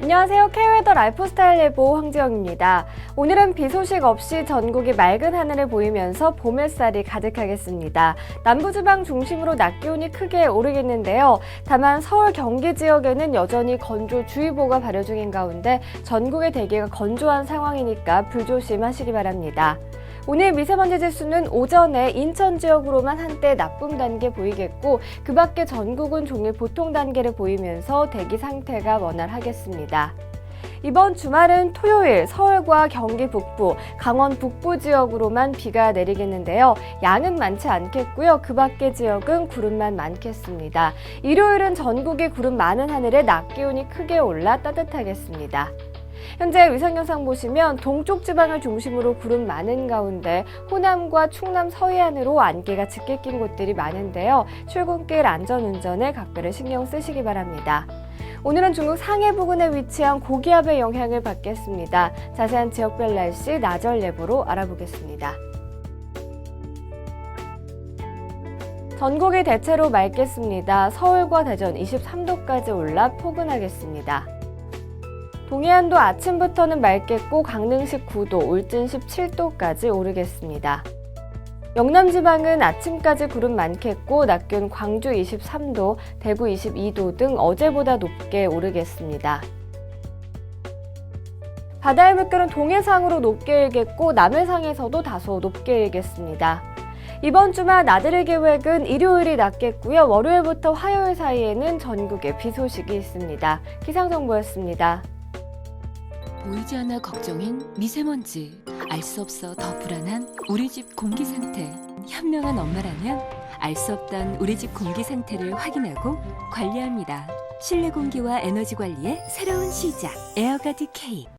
안녕하세요. K웨더 라이프스타일 예보 황지영입니다. 오늘은 비 소식 없이 전국이 맑은 하늘을 보이면서 봄 햇살이 가득하겠습니다. 남부지방 중심으로 낮 기온이 크게 오르겠는데요. 다만 서울 경기 지역에는 여전히 건조주의보가 발효 중인 가운데 전국의 대기가 건조한 상황이니까 불조심하시기 바랍니다. 오늘 미세먼지 지수는 오전에 인천 지역으로만 한때 나쁨 단계 보이겠고 그 밖에 전국은 종일 보통 단계를 보이면서 대기 상태가 원활하겠습니다. 이번 주말은 토요일 서울과 경기 북부, 강원 북부 지역으로만 비가 내리겠는데요. 양은 많지 않겠고요. 그 밖의 지역은 구름만 많겠습니다. 일요일은 전국이 구름 많은 하늘에 낮 기온이 크게 올라 따뜻하겠습니다. 현재 위상 영상 보시면 동쪽 지방을 중심으로 구름 많은 가운데 호남과 충남 서해안으로 안개가 짙게 낀 곳들이 많은데요. 출근길 안전운전에 각별히 신경 쓰시기 바랍니다. 오늘은 중국 상해 부근에 위치한 고기압의 영향을 받겠습니다. 자세한 지역별 날씨 나절 예보로 알아보겠습니다. 전국이 대체로 맑겠습니다. 서울과 대전 23도까지 올라 포근하겠습니다. 동해안도 아침부터는 맑겠고 강릉시 9도, 울진 17도까지 오르겠습니다. 영남 지방은 아침까지 구름 많겠고 낮 기온 광주 23도, 대구 22도 등 어제보다 높게 오르겠습니다. 바다의 물결은 동해상으로 높게 일겠고 남해상에서도 다소 높게 일겠습니다. 이번 주말 나들이 계획은 일요일이 낮겠고요. 월요일부터 화요일 사이에는 전국에 비 소식이 있습니다. 기상정보였습니다. 보이지 않아 걱정인 미세먼지. 알 수 없어 더 불안한 우리 집 공기 상태. 현명한 엄마라면 알 수 없던 우리 집 공기 상태를 확인하고 관리합니다. 실내 공기와 에너지 관리의 새로운 시작. 에어가드 K.